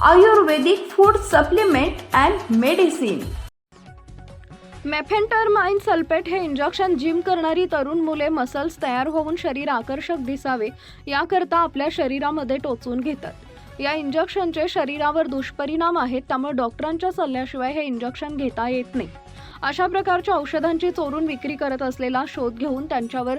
Ayurvedic food supplement and medicine mephentermine sulphate हे injection gym करणारी तरुण मुले मसल्स तयार होऊन शरीर आकर्षक दिसावे याकरता आपल्या शरीरामध्ये टोचून घेतात. या इंजेक्शनचे शरीरावर दुष्परिणाम आहेत त्यामुळे डॉक्टरांच्या सल्ल्याशिवाय हे इंजेक्शन घेता येत नाही. अशा प्रकारच्या औषधांची चोरून विक्री करत असलेला शोध घेऊन त्यांच्यावर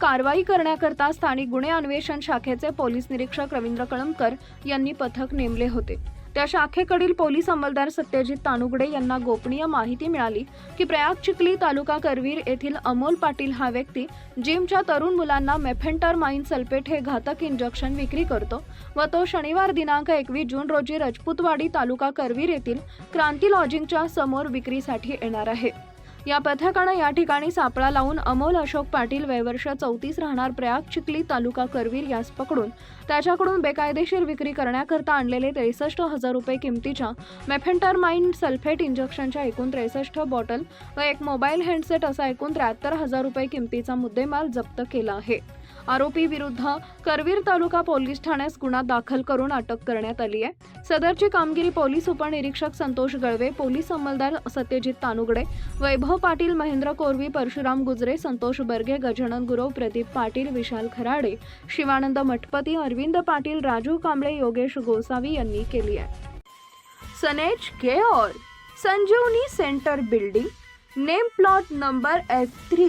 कारवाई करण्याकरता स्थानिक गुन्हे अन्वेषण शाखेचे पोलीस निरीक्षक रवींद्र कळमकर यांनी पथक नेमले होते. त्या शाखेकडील पोलीस अंमलदार सत्यजित तानुगडे यांना गोपनीय माहिती मिळाली की प्रयाग चिखली तालुका करवीर येथील अमोल पाटील हा व्यक्ती जिमच्या तरुण मुलांना मेफेंटरमाइन सल्फेट हे घातक इंजेक्शन विक्री करतो व तो शनिवार दिनांक एकवीस जून रोजी रजपूतवाडी तालुका करवीर येथील क्रांती लॉजिंगच्या समोर विक्रीसाठी येणार आहे. या पथकानं या ठिकाणी सापळा लावून अमोल अशोक पाटील वयवर्ष चौतीस राहणार प्रयाग चिखली तालुका करवीर यास पकडून त्याच्याकडून बेकायदेशीर विक्री करण्याकरता आणलेले त्रेसष्ट हजार रुपये किमतीच्या मेफेंटरमाइन सल्फेट इंजेक्शनच्या एकूण त्रेसष्ट बॉटल व एक मोबाईल हँडसेट असा एकूण त्र्याहत्तर हजार रुपये किमतीचा मुद्देमाल जप्त केला आहे. आरोपी विरुद्ध करवीर तालुका पोलीस ठाण्यास गुन्हा दाखल करून अटक करण्यात आली आहे. सदरची कामगिरी पोलीस उपनिरीक्षक संतोष गळवे पोलीस अंमलदार सत्यजित तानुगडे वैभव पाटील महेंद्र कोरवी परशुराम गुजरे संतोष बर्गे गजानन गुरव प्रदीप पाटील विशाल खराडे शिवानंद मठपती अरविंद पाटील राजू कांबळे योगेश गोसावी यांनी केली आहे. सनेज care Sanjeevani centre building name plot number F three